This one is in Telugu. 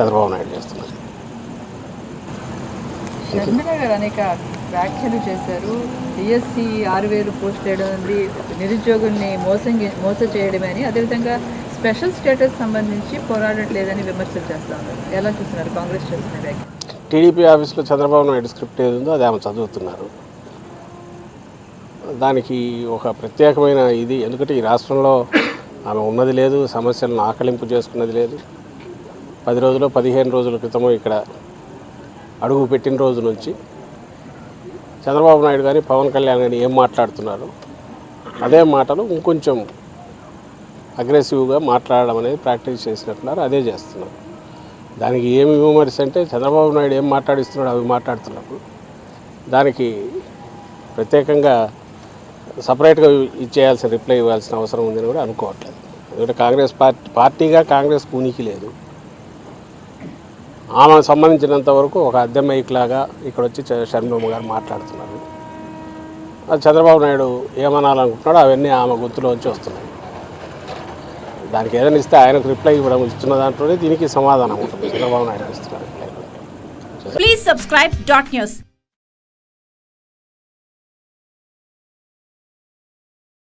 చంద్రబాబు నాయుడు చేస్తున్నారు. షర్మిల గారు అనేక వ్యాఖ్యలు చేశారు. డిఎస్సి ఆరు వేలు పోస్ట్ చేయడం ఉంది నిరుద్యోగుల్ని మోసం మోసం చేయడమే అని. అదేవిధంగా స్పెషల్ స్టేటస్ సంబంధించి పోరాడట్లేదని విమర్శలు చేస్తా ఉన్నారు. ఎలా చూస్తున్నారు కాంగ్రెస్ చేసిన వ్యాఖ్య? టీడీపీ ఆఫీస్లో చంద్రబాబు నాయుడు స్క్రిప్ట్ ఏది ఉందో అది ఆమె చదువుతున్నారు. దానికి ఒక ప్రత్యేకమైన ఇది. ఎందుకంటే ఈ రాష్ట్రంలో ఆమె ఉన్నది లేదు సమస్యలను ఆకలింపు చేసుకున్నది లేదు. పది రోజులు పదిహేను రోజుల క్రితము ఇక్కడ అడుగు పెట్టిన రోజు నుంచి చంద్రబాబు నాయుడు గారి పవన్ కళ్యాణ్ కానీ ఏం మాట్లాడుతున్నారు? అదే మాటలు ఇంకొంచెం అగ్రెసివ్గా మాట్లాడడం అనేది ప్రాక్టీస్ చేసినట్టున్నారు అదే చేస్తున్నారు. దానికి ఏమి విమర్శ అంటే చంద్రబాబు నాయుడు ఏం మాట్లాడిస్తున్నాడు అవి మాట్లాడుతున్నప్పుడు దానికి ప్రత్యేకంగా సపరేట్గా ఇచ్చేయాల్సిన రిప్లై ఇవ్వాల్సిన అవసరం ఉందని కూడా అనుకోవట్లేదు. ఎందుకంటే కాంగ్రెస్ పార్టీ పార్టీగా కాంగ్రెస్ ఉనికి లేదు. ఆమెకు సంబంధించినంత వరకు ఒక అద్దె మైక్లాగా ఇక్కడ వచ్చి చ- గారు మాట్లాడుతున్నారు. అది చంద్రబాబు నాయుడు ఏమనాలనుకుంటున్నాడో అవన్నీ ఆమె గుర్తులోంచి వస్తున్నాయి. దానికి ఏదైనా ఇస్తే ఆయనకు రిప్లై ఇవ్వడం ఇస్తున్న దాంట్లోనే దీనికి సమాధానం ఉంటుంది. చంద్రబాబు నాయుడు ఇస్తున్నారు. రిప్లై